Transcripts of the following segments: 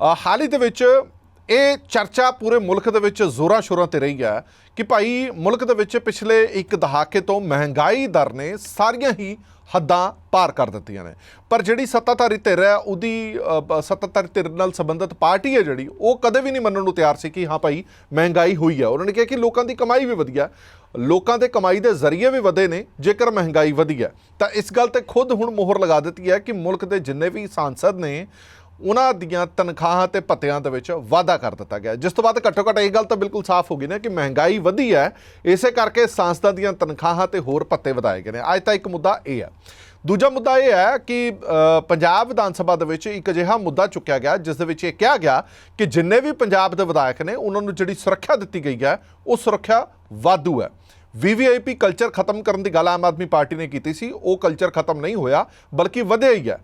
ਹਾਲ ਹੀ ਦੇ ਵਿੱਚ ਇਹ ਚਰਚਾ ਪੂਰੇ ਮੁਲਕ ਦੇ ਵਿੱਚ ਜ਼ੋਰਾਂ ਸ਼ੋਰਾਂ ਤੇ ਰਹੀ ਹੈ ਕਿ ਭਾਈ ਮੁਲਕ ਦੇ ਵਿੱਚ ਪਿਛਲੇ ਇੱਕ ਦਹਾਕੇ ਤੋਂ ਮਹਿੰਗਾਈ ਦਰ ਨੇ ਸਾਰੀਆਂ ਹੀ ਹੱਦਾਂ ਪਾਰ ਕਰ ਦਿੱਤੀਆਂ ਨੇ। ਪਰ ਜਿਹੜੀ ਸੱਤਾਧਾਰੀ ਧਿਰ ਹੈ, ਉਹਦੀ ਸੱਤਾਧਾਰੀ ਧਿਰ ਨਾਲ ਸੰਬੰਧਿਤ ਪਾਰਟੀ ਹੈ ਜਿਹੜੀ, ਉਹ ਕਦੇ ਵੀ ਨਹੀਂ ਮੰਨਣ ਨੂੰ ਤਿਆਰ ਸੀ ਕਿ ਹਾਂ ਭਾਈ ਮਹਿੰਗਾਈ ਹੋਈ ਹੈ। ਉਹਨਾਂ ਨੇ ਕਿਹਾ ਕਿ ਲੋਕਾਂ ਦੀ ਕਮਾਈ ਵੀ ਵਧੀਆ, ਲੋਕਾਂ ਦੇ ਕਮਾਈ ਦੇ ਜ਼ਰੀਏ ਵੀ ਵਧੇ ਨੇ, ਜੇਕਰ ਮਹਿੰਗਾਈ ਵਧੀ ਹੈ। ਤਾਂ ਇਸ ਗੱਲ ਤੇ ਖੁਦ ਹੁਣ ਮੋਹਰ ਲਗਾ ਦਿੱਤੀ ਹੈ ਕਿ ਮੁਲਕ ਦੇ ਜਿੰਨੇ ਵੀ ਸਾਂਸਦ ਨੇ ਉਹਨਾਂ ਦੀਆਂ ਤਨਖਾਹਾਂ ਤੇ ਭੱਤਿਆਂ ਦੇ ਵਿੱਚ ਵਾਧਾ ਕਰ ਦਿੱਤਾ ਗਿਆ। ਜਿਸ ਤੋਂ ਬਾਅਦ ਘੱਟੋ ਘੱਟ ਇਹ ਗੱਲ ਤਾਂ ਬਿਲਕੁਲ ਸਾਫ਼ ਹੋ ਗਈ ਨਾ ਕਿ ਮਹਿੰਗਾਈ ਵਧੀ ਹੈ। ਇਸੇ ਕਰਕੇ ਸੰਸਦਾਂ ਦੀਆਂ ਤਨਖਾਹਾਂ ਤੇ ਹੋਰ ਭੱਤੇ ਵਧਾਏ ਗਏ ਨੇ। ਅੱਜ ਤਾਂ ਇੱਕ ਮੁੱਦਾ ਇਹ ਹੈ। ਦੂਜਾ ਮੁੱਦਾ ਇਹ ਹੈ ਕਿ ਪੰਜਾਬ ਵਿਧਾਨ ਸਭਾ ਦੇ ਵਿੱਚ ਇੱਕ ਅਜਿਹਾ ਮੁੱਦਾ ਚੁੱਕਿਆ ਗਿਆ, ਜਿਸ ਦੇ ਵਿੱਚ ਇਹ ਕਿਹਾ ਗਿਆ ਕਿ ਜਿੰਨੇ ਵੀ ਪੰਜਾਬ ਦੇ ਵਿਧਾਇਕ ਨੇ, ਉਹਨਾਂ ਨੂੰ ਜਿਹੜੀ ਸੁਰੱਖਿਆ ਦਿੱਤੀ ਗਈ ਹੈ, ਉਹ ਸੁਰੱਖਿਆ ਵਾਧੂ ਹੈ। ਵੀਵੀਆਈਪੀ ਕਲਚਰ ਖਤਮ ਕਰਨ ਦੀ ਗੱਲ ਆਮ ਆਦਮੀ ਪਾਰਟੀ ਨੇ ਕੀਤੀ ਸੀ। ਉਹ ਕਲਚਰ ਖਤਮ ਨਹੀਂ ਹੋਇਆ, ਬਲਕਿ ਵਧਿਆ ਹੀ ਹੈ।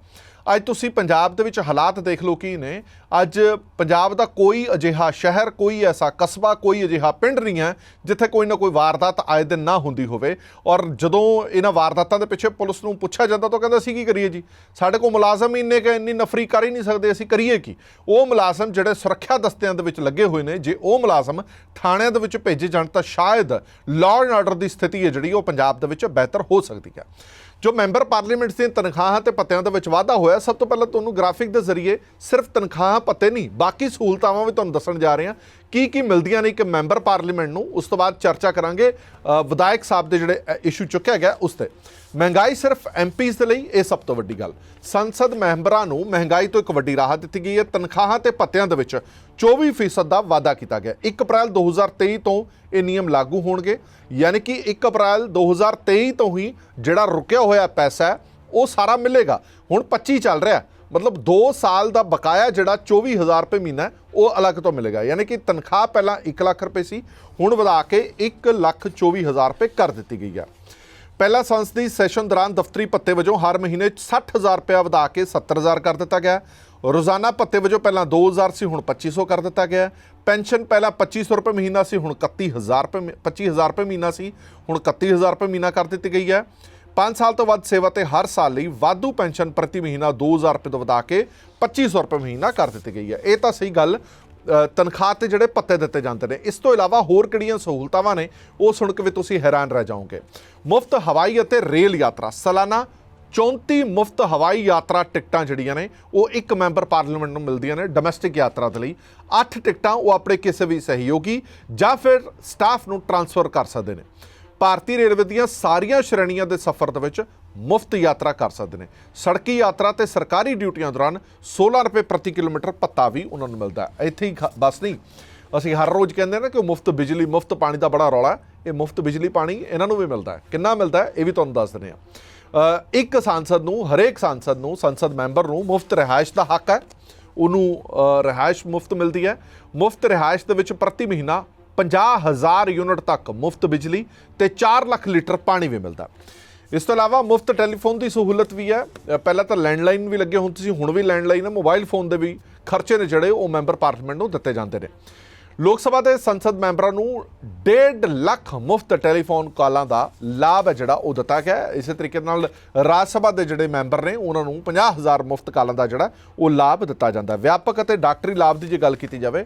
ਅੱਜ ਤੁਸੀਂ ਪੰਜਾਬ ਦੇ ਵਿੱਚ ਹਾਲਾਤ ਦੇਖ ਲਓ ਕੀ ਨੇ। ਅੱਜ ਪੰਜਾਬ ਦਾ ਕੋਈ ਅਜਿਹਾ ਸ਼ਹਿਰ, ਕੋਈ ਐਸਾ ਕਸਬਾ, ਕੋਈ ਅਜਿਹਾ ਪਿੰਡ ਨਹੀਂ ਹੈ ਜਿੱਥੇ ਕੋਈ ਨਾ ਕੋਈ ਵਾਰਦਾਤ ਆਏ ਦਿਨ ਨਾ ਹੁੰਦੀ ਹੋਵੇ। ਔਰ ਜਦੋਂ ਇਹਨਾਂ ਵਾਰਦਾਤਾਂ ਦੇ ਪਿੱਛੇ ਪੁਲਿਸ ਨੂੰ ਪੁੱਛਿਆ ਜਾਂਦਾ ਤਾਂ ਉਹ ਕਹਿੰਦਾ, ਅਸੀਂ ਕੀ ਕਰੀਏ ਜੀ? ਸਾਡੇ ਕੋਲ ਮੁਲਾਜ਼ਮ ਹੀ ਇੰਨੇ ਕਿ, ਇੰਨੀ ਨਫਰੀ ਕਰ ਹੀ ਨਹੀਂ ਸਕਦੇ, ਅਸੀਂ ਕਰੀਏ ਕੀ? ਉਹ ਮੁਲਾਜ਼ਮ ਜਿਹੜੇ ਸੁਰੱਖਿਆ ਦਸਤਿਆਂ ਦੇ ਵਿੱਚ ਲੱਗੇ ਹੋਏ ਨੇ, ਜੇ ਉਹ ਮੁਲਾਜ਼ਮ ਥਾਣਿਆਂ ਦੇ ਵਿੱਚ ਭੇਜੇ ਜਾਣ ਤਾਂ ਸ਼ਾਇਦ ਲਾਅ ਐਂਡ ਆਰਡਰ ਦੀ ਸਥਿਤੀ ਹੈ ਜਿਹੜੀ, ਉਹ ਪੰਜਾਬ ਦੇ ਵਿੱਚ ਬਿਹਤਰ ਹੋ ਸਕਦੀ ਹੈ। ਜੋ ਮੈਂਬਰ ਪਾਰਲੀਮੈਂਟ ਦੀਆਂ ਤਨਖਾਹਾਂ ਤੇ ਪੱਤਿਆਂ ਦੇ ਵਿੱਚ ਵਾਧਾ ਹੋਇਆ, ਸਭ ਤੋਂ ਪਹਿਲਾਂ ਤੁਹਾਨੂੰ ਗ੍ਰਾਫਿਕ ਦੇ ਜ਼ਰੀਏ ਸਿਰਫ ਤਨਖਾਹਾਂ, ਪੱਤੇ ਨਹੀਂ, ਬਾਕੀ ਸਹੂਲਤਾਵਾਂ ਵੀ ਤੁਹਾਨੂੰ ਦੱਸਣ ਜਾ ਰਹੇ ਹਾਂ ਕੀ ਕੀ ਮਿਲਦੀਆਂ ਨੇ ਇੱਕ ਮੈਂਬਰ ਪਾਰਲੀਮੈਂਟ ਨੂੰ, ਉਸ ਤੋਂ ਬਾਅਦ ਚਰਚਾ ਕਰਾਂਗੇ। ਵਿਧਾਇਕ ਸਾਹਿਬ ਦੇ ਜਿਹੜੇ ਇਸ਼ੂ ਚੁੱਕਿਆ ਗਿਆ ਉਸ ਤੇ। ਮਹਿੰਗਾਈ ਸਿਰਫ ਐਮਪੀਜ਼ ਦੇ ਲਈ, ਇਹ ਸਭ ਤੋਂ ਵੱਡੀ ਗੱਲ। ਸੰਸਦ ਮੈਂਬਰਾਂ ਨੂੰ ਮਹਿੰਗਾਈ ਤੋਂ ਇੱਕ ਵੱਡੀ ਰਾਹਤ ਦਿੱਤੀ ਗਈ ਹੈ। ਤਨਖਾਹਾਂ ਤੇ ਪੱਤਿਆਂ ਦੇ ਵਿੱਚ 24% ਦਾ ਵਾਧਾ ਕੀਤਾ ਗਿਆ। 1 ਅਪ੍ਰੈਲ 2023 ਤੋਂ ਇਹ ਨਿਯਮ ਲਾਗੂ ਹੋਣਗੇ। ਯਾਨੀ ਕਿ 1 ਅਪ੍ਰੈਲ 2023 ਤੋਂ ਹੀ ਜਿਹੜਾ ਰੁਕਿਆ ਹੋਇਆ ਪੈਸਾ ਉਹ ਸਾਰਾ ਮਿਲੇਗਾ। ਹੁਣ 25 ਚੱਲ ਰਿਹਾ ਮਤਲਬ 2 ਸਾਲ ਦਾ ਬਕਾਇਆ ਜਿਹੜਾ 24000 ਰੁਪਏ ਮਹੀਨਾ ਉਹ ਅਲੱਗ ਤੋਂ ਮਿਲੇਗਾ। ਯਾਨੀ ਕਿ ਤਨਖਾਹ ਪਹਿਲਾਂ 1 ਲੱਖ ਰੁਪਏ ਸੀ, ਹੁਣ ਵਧਾ ਕੇ 1 ਲੱਖ 24000 ਰੁਪਏ ਕਰ ਦਿੱਤੀ ਗਈ ਹੈ ਪਹਿਲਾ ਸੰਸਦੀ ਸੈਸ਼ਨ ਦੌਰਾਨ ਦਫ਼ਤਰੀ ਭੱਤੇ ਵਜੋਂ ਹਰ ਮਹੀਨੇ 60000 ਰੁਪਏ ਵਧਾ ਕੇ 70000 ਕਰ ਦਿੱਤਾ ਗਿਆ। ਰੋਜ਼ਾਨਾ ਭੱਤੇ ਵਜੋਂ ਪਹਿਲਾਂ 2000 ਸੀ, ਹੁਣ 2500 ਕਰ ਦਿੱਤਾ ਗਿਆ। ਪੈਨਸ਼ਨ ਪਹਿਲਾਂ 2500 ਰੁਪਏ ਮਹੀਨਾ ਸੀ, ਹੁਣ 31000 ਰੁਪਏ ਮਹੀ- 25000 ਰੁਪਏ ਮਹੀਨਾ ਸੀ, ਹੁਣ 31000 ਰੁਪਏ ਮਹੀਨਾ ਕਰ ਦਿੱਤੀ ਗਈ ਹੈ 5 ਸਾਲ ਤੋਂ ਵੱਧ ਸੇਵਾ ਤੇ ਹਰ ਸਾਲ ਲਈ ਵਾਧੂ ਪੈਨਸ਼ਨ ਪ੍ਰਤੀ ਮਹੀਨਾ 2000 ਰੁਪਏ ਤੋਂ ਵਧਾ ਕੇ 2500 ਰੁਪਏ ਮਹੀਨਾ ਕਰ ਦਿੱਤੀ ਗਈ ਹੈ। ਇਹ ਤਾਂ ਸਹੀ ਗੱਲ ਤਨਖਾਹ ਤੇ ਜਿਹੜੇ ਪੱਤੇ ਦਿੱਤੇ ਜਾਂਦੇ ਨੇ। ਇਸ ਤੋਂ ਇਲਾਵਾ ਹੋਰ ਕਿਹੜੀਆਂ ਸਹੂਲਤਾਵਾਂ ਨੇ, ਉਹ ਸੁਣ ਕੇ ਵੀ ਤੁਸੀਂ ਹੈਰਾਨ ਰਹਿ ਜਾਓਗੇ। ਮੁਫਤ ਹਵਾਈ ਅਤੇ ਰੇਲ ਯਾਤਰਾ, ਸਾਲਾਨਾ 34 ਮੁਫਤ ਹਵਾਈ ਯਾਤਰਾ ਟਿਕਟਾਂ ਜਿਹੜੀਆਂ ਨੇ, ਉਹ ਇੱਕ ਮੈਂਬਰ ਪਾਰਲੀਮੈਂਟ ਨੂੰ ਮਿਲਦੀਆਂ ਨੇ ਡੋਮੈਸਟਿਕ ਯਾਤਰਾ ਦੇ ਲਈ। 8 ਟਿਕਟਾਂ ਉਹ ਆਪਣੇ ਕਿਸੇ ਵੀ ਸਹਿਯੋਗੀ ਜਾਂ ਫਿਰ ਸਟਾਫ ਨੂੰ ਟਰਾਂਸਫਰ ਕਰ ਸਕਦੇ ਨੇ। ਭਾਰਤੀ ਰੇਲਵੇ ਦੀਆਂ ਸਾਰੀਆਂ ਸ਼੍ਰੇਣੀਆਂ ਦੇ ਸਫ਼ਰ ਦੇ ਵਿੱਚ ਮੁਫਤ ਯਾਤਰਾ ਕਰ ਸਕਦੇ ਨੇ। ਸੜਕੀ ਯਾਤਰਾ ਤੇ ਸਰਕਾਰੀ ਡਿਊਟੀਆਂ ਦੌਰਾਨ 16 ਰੁਪਏ ਪ੍ਰਤੀ ਕਿਲੋਮੀਟਰ ਪੱਤਾ ਵੀ ਉਹਨਾਂ ਨੂੰ ਮਿਲਦਾ ਹੈ। ਇੱਥੇ ਹੀ ਖ- ਬਸ ਨਹੀਂ ਅਸੀਂ ਹਰ ਰੋਜ਼ ਕਹਿੰਦੇ ਨਾ ਕਿ ਮੁਫਤ ਬਿਜਲੀ ਮੁਫਤ ਪਾਣੀ ਦਾ ਬੜਾ ਰੌਲਾ ਇਹ ਮੁਫਤ ਬਿਜਲੀ ਪਾਣੀ ਇਹਨਾਂ ਨੂੰ ਵੀ ਮਿਲਦਾ ਹੈ। ਕਿੰਨਾ ਮਿਲਦਾ ਹੈ ਇਹ ਵੀ ਤੁਹਾਨੂੰ ਦੱਸ ਦਿੰਦੇ ਹਾਂ। ਇੱਕ ਸਾਂਸਦ ਨੂੰ ਹਰੇਕ ਸਾਂਸਦ ਨੂੰ ਸੰਸਦ ਮੈਂਬਰ ਨੂੰ ਮੁਫਤ ਰਿਹਾਇਸ਼ ਦਾ ਹੱਕ ਹੈ। ਉਹਨੂੰ ਅ, ਰਿਹਾਇਸ਼ ਮੁਫਤ ਮਿਲਦੀ ਹੈ। ਮੁਫਤ ਰਿਹਾਇਸ਼ ਦੇ ਵਿੱਚ ਪ੍ਰਤੀ ਮਹੀਨਾ 50000 ਯੂਨਿਟ ਤੱਕ ਮੁਫਤ ਬਿਜਲੀ ਤੇ 4 ਲੱਖ ਲੀਟਰ ਪਾਣੀ ਵੀ ਮਿਲਦਾ। ਇਸ ਤੋਂ ਇਲਾਵਾ ਮੁਫਤ ਟੈਲੀਫੋਨ ਦੀ ਸਹੂਲਤ ਵੀ ਹੈ। ਪਹਿਲਾਂ ਤਾਂ ਲੈਂਡਲਾਈਨ ਵੀ ਲੱਗੇ ਹੁਣ ਤੁਸੀਂ ਹੁਣ ਵੀ ਲੈਂਡਲਾਈਨ ਹੈ, ਮੋਬਾਈਲ ਫੋਨ ਦੇ ਵੀ ਖਰਚੇ ਨੇ ਜਿਹੜੇ ਉਹ ਮੈਂਬਰ ਪਾਰਲੀਮੈਂਟ ਨੂੰ ਦਿੱਤੇ ਜਾਂਦੇ ਨੇ। ਲੋਕ ਸਭਾ ਦੇ ਸੰਸਦ ਮੈਂਬਰਾਂ ਨੂੰ 1.5 ਲੱਖ ਮੁਫਤ ਟੈਲੀਫੋਨ ਕਾਲਾਂ ਦਾ ਲਾਭ ਹੈ ਜਿਹੜਾ ਉਹ ਦਿੱਤਾ ਗਿਆ ਇਸੇ ਤਰੀਕੇ ਨਾਲ ਰਾਜ ਸਭਾ ਦੇ ਜਿਹੜੇ ਮੈਂਬਰ ਨੇ, ਉਹਨਾਂ ਨੂੰ 50000 ਮੁਫਤ ਕਾਲਾਂ ਦਾ ਜਿਹੜਾ ਉਹ ਲਾਭ ਦਿੱਤਾ ਜਾਂਦਾ ਵਿਆਪਕ ਅਤੇ ਡਾਕਟਰੀ ਲਾਭ ਦੀ ਜੇ ਗੱਲ ਕੀਤੀ ਜਾਵੇ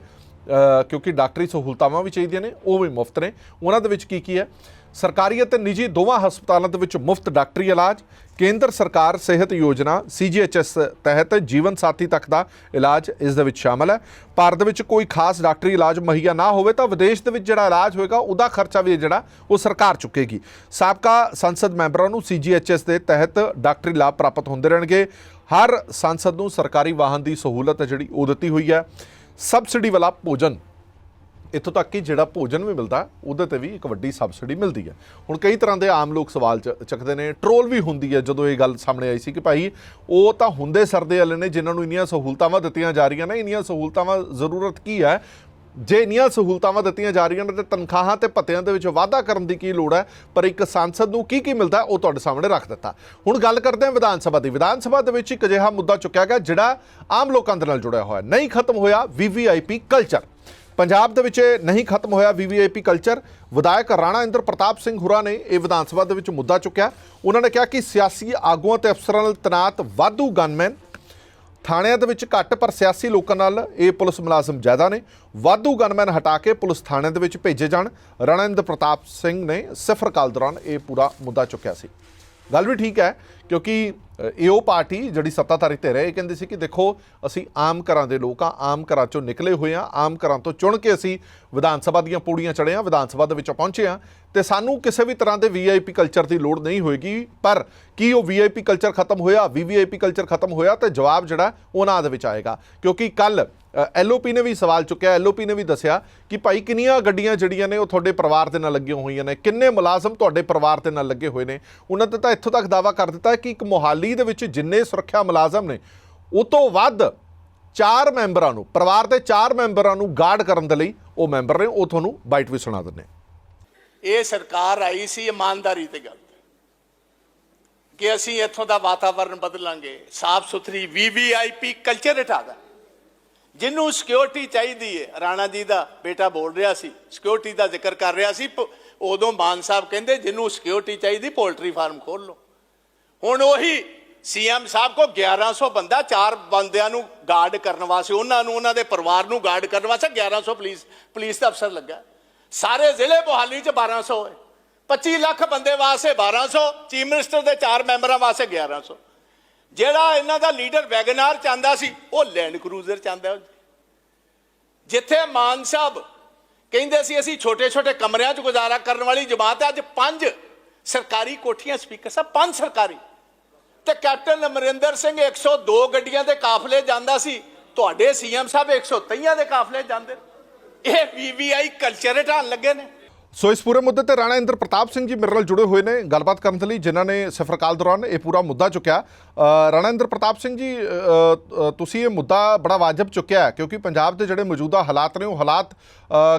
ਕਿਉਂਕਿ ਡਾਕਟਰੀ ਸਹੂਲਤਾਵਾਂ ਵੀ ਚਾਹੀਦੀਆਂ ਨੇ, ਉਹ ਵੀ ਮੁਫਤ ਨੇ। ਉਹਨਾਂ ਦੇ ਵਿੱਚ ਕੀ ਕੀ ਹੈ? ਸਰਕਾਰੀ ਅਤੇ ਨਿੱਜੀ ਦੋਵਾਂ ਹਸਪਤਾਲਾਂ ਦੇ ਵਿੱਚ ਮੁਫਤ ਡਾਕਟਰੀ ਇਲਾਜ, ਕੇਂਦਰ ਸਰਕਾਰ ਸਿਹਤ ਯੋਜਨਾ ਸੀਜੀਐਚਐਸ ਤਹਿਤ ਜੀਵਨ ਸਾਥੀ ਤੱਕ ਦਾ ਇਲਾਜ ਇਸ ਦੇ ਵਿੱਚ ਸ਼ਾਮਲ ਹੈ। ਭਾਰਤ ਦੇ ਵਿੱਚ ਕੋਈ ਖਾਸ ਡਾਕਟਰੀ ਇਲਾਜ ਮੁਹੱਈਆ ਨਾ ਹੋਵੇ ਤਾਂ ਵਿਦੇਸ਼ ਦੇ ਵਿੱਚ ਜਿਹੜਾ ਇਲਾਜ ਹੋਏਗਾ, ਉਹਦਾ ਖਰਚਾ ਵੀ ਜਿਹੜਾ, ਉਹ ਸਰਕਾਰ ਚੁੱਕੇਗੀ। ਸਾਬਕਾ ਸੰਸਦ ਮੈਂਬਰਾਂ ਨੂੰ ਸੀਜੀਐਚਐਸ ਦੇ ਤਹਿਤ ਡਾਕਟਰੀ ਲਾਭ ਪ੍ਰਾਪਤ ਹੁੰਦੇ ਰਹਿਣਗੇ। ਹਰ ਸੰਸਦ ਨੂੰ ਸਰਕਾਰੀ ਵਾਹਨ ਦੀ ਸਹੂਲਤ ਹੈ ਜਿਹੜੀ, ਉਹ ਦਿੱਤੀ ਹੋਈ ਹੈ। ਸਬਸਿਡੀ ਵਾਲਾ ਭੋਜਨ। ਇੱਥੋਂ ਤੱਕ ਕਿ ਜਿਹੜਾ ਭੋਜਨ ਵੀ ਮਿਲਦਾ, ਉਹਦੇ ਤੇ ਵੀ ਇੱਕ ਵੱਡੀ ਸਬਸਿਡੀ ਮਿਲਦੀ ਹੈ। ਹੁਣ ਕਈ ਤਰ੍ਹਾਂ ਦੇ ਆਮ ਲੋਕ ਸਵਾਲ ਚ- ਚੱਕਦੇ ਨੇ ਟਰੋਲ ਵੀ ਹੁੰਦੀ ਹੈ, ਜਦੋਂ ਇਹ ਗੱਲ ਸਾਹਮਣੇ ਆਈ ਸੀ ਕਿ ਭਾਈ ਉਹ ਤਾਂ ਹੁੰਦੇ ਸਰਦੇ ਵਾਲੇ ਨੇ, ਜਿਨ੍ਹਾਂ ਨੂੰ ਇੰਨੀਆਂ ਸਹੂਲਤਾਵਾਂ ਦਿੱਤੀਆਂ ਜਾ ਰਹੀਆਂ ਨੇ, ਇੰਨੀਆਂ ਸਹੂਲਤਾਵਾਂ ਜ਼ਰੂਰਤ ਕੀ ਹੈ? ਜੇ ਇੰਨੀਆਂ ਸਹੂਲਤਾਂ ਦਿੱਤੀਆਂ ਜਾ ਰਹੀਆਂ ਨੇ ਤੇ ਤਨਖਾਹਾਂ ਤੇ ਭੱਤਿਆਂ ਦੇ ਵਿੱਚ ਵਾਧਾ ਕਰਨ ਦੀ ਕੀ ਲੋੜ ਹੈ? ਪਰ ਇੱਕ ਸੰਸਦ ਨੂੰ ਕੀ ਕੀ ਮਿਲਦਾ, ਉਹ ਤੁਹਾਡੇ ਸਾਹਮਣੇ ਰੱਖ ਦਿੱਤਾ। ਹੁਣ ਗੱਲ ਕਰਦੇ ਹਾਂ ਵਿਧਾਨ ਸਭਾ ਦੀ। ਵਿਧਾਨ ਸਭਾ ਦੇ ਵਿੱਚ ਇੱਕ ਅਜਿਹਾ ਮੁੱਦਾ ਚੁੱਕਿਆ ਗਿਆ ਜਿਹੜਾ ਆਮ ਲੋਕਾਂ ਦੇ ਨਾਲ ਜੁੜਿਆ ਹੋਇਆ। ਨਹੀਂ ਖਤਮ ਹੋਇਆ ਵੀਵੀਆਈਪੀ ਕਲਚਰ। ਪੰਜਾਬ ਦੇ ਵਿੱਚ ਇਹ ਨਹੀਂ ਖਤਮ ਹੋਇਆ ਵੀਵੀਆਈਪੀ ਕਲਚਰ। ਵਿਧਾਇਕ ਰਾਣਾ ਇੰਦਰ ਪ੍ਰਤਾਪ ਸਿੰਘ ਹੁਰਾ ਨੇ ਇਹ ਵਿਧਾਨ ਸਭਾ ਦੇ ਵਿੱਚ ਮੁੱਦਾ ਚੁੱਕਿਆ। ਉਹਨਾਂ ਨੇ ਕਿਹਾ ਕਿ ਸਿਆਸੀ ਆਗੂਆਂ ਤੇ ਅਫਸਰਾਂ ਨਾਲ ਤਨਾਤ ਵਾਧੂ ਗਨਮੈਨ ਥਾਣਿਆਂ ਦੇ ਵਿੱਚ ਘੱਟ ਪਰ ਸਿਆਸੀ ਲੋਕਾਂ ਨਾਲ ਇਹ ਪੁਲਿਸ ਮੁਲਾਜ਼ਮ ਜ਼ਿਆਦਾ ਨੇ। ਵਾਧੂ ਗਨਮੈਨ ਹਟਾ ਕੇ ਪੁਲਿਸ ਥਾਣਿਆਂ ਦੇ ਵਿੱਚ ਭੇਜੇ ਜਾਣ। ਰਣਿੰਦਰ ਪ੍ਰਤਾਪ ਸਿੰਘ ਨੇ ਸਿਫਰ ਕਾਲ ਦੌਰਾਨ ਇਹ ਪੂਰਾ ਮੁੱਦਾ ਚੁੱਕਿਆ ਸੀ। ਗੱਲ ਵੀ ਠੀਕ ਹੈ ਕਿਉਂਕਿ ਇਹ ਉਹ ਪਾਰਟੀ ਜਿਹੜੀ ਸੱਤਾਧਾਰੀ ਧਿਰ ਹੈ ਇਹ ਕਹਿੰਦੀ ਸੀ ਕਿ ਦੇਖੋ, ਅਸੀਂ ਆਮ ਘਰਾਂ ਦੇ ਲੋਕ ਆ ਆਮ ਘਰਾਂ ਚੋਂ ਨਿਕਲੇ ਹੋਏ ਆ ਆਮ ਘਰਾਂ ਤੋਂ ਚੁਣ ਕੇ ਅਸੀਂ ਵਿਧਾਨ ਸਭਾ ਦੀਆਂ ਪੌੜੀਆਂ ਚੜ੍ਹੇ ਆ ਵਿਧਾਨ ਸਭਾ ਦੇ ਵਿੱਚ ਪਹੁੰਚੇ ਆ ਤੇ ਸਾਨੂੰ ਕਿਸੇ ਵੀ ਤਰ੍ਹਾਂ ਦੇ ਵੀਆਈਪੀ ਕਲਚਰ ਦੀ ਲੋੜ ਨਹੀਂ ਹੋਏਗੀ, ਪਰ ਕੀ ਉਹ ਵੀਆਈਪੀ ਕਲਚਰ ਖਤਮ ਹੋਇਆ ਵੀਵੀਆਈਪੀ ਕਲਚਰ ਖਤਮ ਹੋਇਆ, ਤੇ ਜਵਾਬ ਜਿਹੜਾ ਉਹਨਾਂ ਦੇ ਵਿੱਚ ਆਏਗਾ। ਕਿਉਂਕਿ ਕੱਲ ਐਲਓਪੀ ਨੇ ਵੀ ਸਵਾਲ ਚੁੱਕਿਆ ਐਲਓਪੀ ਨੇ ਵੀ ਦੱਸਿਆ ਕਿ ਭਾਈ ਕਿੰਨੀਆਂ ਗੱਡੀਆਂ ਜਿਹੜੀਆਂ ਨੇ, ਉਹ ਤੁਹਾਡੇ ਪਰਿਵਾਰ ਦੇ ਨਾਲ ਲੱਗੀਆਂ ਹੋਈਆਂ ਨੇ, ਕਿੰਨੇ ਮੁਲਾਜ਼ਮ ਤੁਹਾਡੇ ਪਰਿਵਾਰ ਦੇ ਨਾਲ ਲੱਗੇ ਹੋਏ ਨੇ। ਉਹਨਾਂ 'ਤੇ ਤਾਂ ਇੱਥੋਂ ਤੱਕ ਦਾਵਾ ਕਰ ਦਿੱਤਾ ਕਿ ਇੱਕ ਮੋਹਾਲੀ ਦੇ ਵਿੱਚ ਜਿੰਨੇ ਸੁਰੱਖਿਆ ਮੁਲਾਜ਼ਮ ਨੇ, ਉਹ ਤੋਂ ਵੱਧ ਚਾਰ ਮੈਂਬਰਾਂ ਨੂੰ, ਪਰਿਵਾਰ ਦੇ ਚਾਰ ਮੈਂਬਰਾਂ ਨੂੰ ਗਾਰਡ ਕਰਨ ਦੇ ਲਈ ਉਹ ਮੈਂਬਰ ਨੇ, ਉਹ ਤੁਹਾਨੂੰ ਬਾਈਟ ਵੀ ਸੁਣਾ ਦਿੰਦੇ ਇਹ ਸਰਕਾਰ ਆਈ ਸੀ ਇਮਾਨਦਾਰੀ ਤੇ ਗੱਲ ਕਿ ਅਸੀਂ ਇੱਥੋਂ ਦਾ ਵਾਤਾਵਰਣ ਬਦਲਾਂਗੇ ਸਾਫ਼ ਸੁਥਰੀ ਵੀਵੀਆਈਪੀ ਕਲਚਰ ਹਟਾਦਾ ਜਿਹਨੂੰ ਸਿਕਿਉਰਿਟੀ ਚਾਹੀਦੀ ਹੈ ਰਾਣਾ ਜੀ ਦਾ ਬੇਟਾ ਬੋਲ ਰਿਹਾ ਸੀ ਸਿਕਿਉਰਿਟੀ ਦਾ ਜ਼ਿਕਰ ਕਰ ਰਿਹਾ ਸੀ ਉਦੋਂ ਮਾਨ ਸਾਹਿਬ ਕਹਿੰਦੇ, ਜਿਹਨੂੰ ਸਿਕਿਉਰਿਟੀ ਚਾਹੀਦੀ ਪੋਲਟਰੀ ਫਾਰਮ ਖੋਲ ਲਓ। ਹੁਣ ਉਹੀ ਸੀਐਮ ਸਾਹਿਬ ਕੋ 1100 ਬੰਦਾ, ਚਾਰ ਬੰਦਿਆਂ ਨੂੰ ਗਾਰਡ ਕਰਨ ਵਾਸਤੇ, ਉਹਨਾਂ ਨੂੰ, ਉਹਨਾਂ ਦੇ ਪਰਿਵਾਰ ਨੂੰ ਗਾਰਡ ਕਰਨ ਵਾਸਤੇ 1100 ਪੁਲਿਸ ਪੁਲਿਸ ਦਾ ਅਫਸਰ ਲੱਗਾ। ਸਾਰੇ ਜ਼ਿਲ੍ਹੇ ਬੋਹਾਲੀ ਚ 1200 ਹੈ 25 ਲੱਖ ਬੰਦੇ ਵਾਸਤੇ 1200 ਚੀਫ ਮਿਨਿਸਟਰ ਦੇ ਚਾਰ ਮੈਂਬਰਾਂ ਵਾਸਤੇ 1100 ਜਿਹੜਾ ਇਹਨਾਂ ਦਾ ਲੀਡਰ ਵੈਗਨਾਰ ਚਾਹੁੰਦਾ ਸੀ, ਉਹ ਲੈਂਡ ਕਰੂਜ਼ਰ ਚਾਹੁੰਦਾ ਜਿੱਥੇ ਮਾਨ ਸਾਹਿਬ ਕਹਿੰਦੇ ਸੀ, ਅਸੀਂ ਛੋਟੇ ਛੋਟੇ ਕਮਰਿਆਂ 'ਚ ਗੁਜ਼ਾਰਾ ਕਰਨ ਵਾਲੀ ਜਮਾਤ ਹੈ, ਅੱਜ ਪੰਜ ਸਰਕਾਰੀ ਕੋਠੀਆਂ, ਸਪੀਕਰ ਸਾਹਿਬ, ਪੰਜ ਸਰਕਾਰੀ। ਤੇ ਕੈਪਟਨ ਅਮਰਿੰਦਰ ਸਿੰਘ 102 ਗੱਡੀਆਂ ਦੇ ਕਾਫਲੇ ਜਾਂਦਾ ਸੀ ਤੁਹਾਡੇ ਸੀਐਮ ਸਾਹਿਬ 123 ਦੇ ਕਾਫਲੇ ਜਾਂਦੇ ਨੇ। ਇਹ ਵੀਵੀਆਈ ਕਲਚਰ ਹਟਾਉਣ ਲੱਗੇ ਨੇ ਸੋ ਇਸ ਪੂਰੇ ਮੁੱਦੇ ਤੇ ਰਾਣਾ ਇੰਦਰ ਪ੍ਰਤਾਪ ਸਿੰਘ ਜੀ ਮੇਰੇ ਨਾਲ ਜੁੜੇ ਹੋਏ ਨੇ। ਗੱਲਬਾਤ ਕਰਨ ਦੇ ਲਈ ਜਿਨ੍ਹਾਂ ਨੇ ਸਫਰਕਾਲ ਦੌਰਾਨ ਇਹ ਪੂਰਾ ਮੁੱਦਾ ਚੁੱਕਿਆ। ਰਾਣਾ ਇੰਦਰ ਪ੍ਰਤਾਪ ਸਿੰਘ ਜੀ ਤੁਸੀਂ ਇਹ ਮੁੱਦਾ ਬੜਾ ਵਾਜਬ ਚੁੱਕਿਆ ਕਿਉਂਕਿ ਪੰਜਾਬ ਦੇ ਜਿਹੜੇ ਮੌਜੂਦਾ ਹਾਲਾਤ ਨੇ, ਉਹ ਹਾਲਾਤ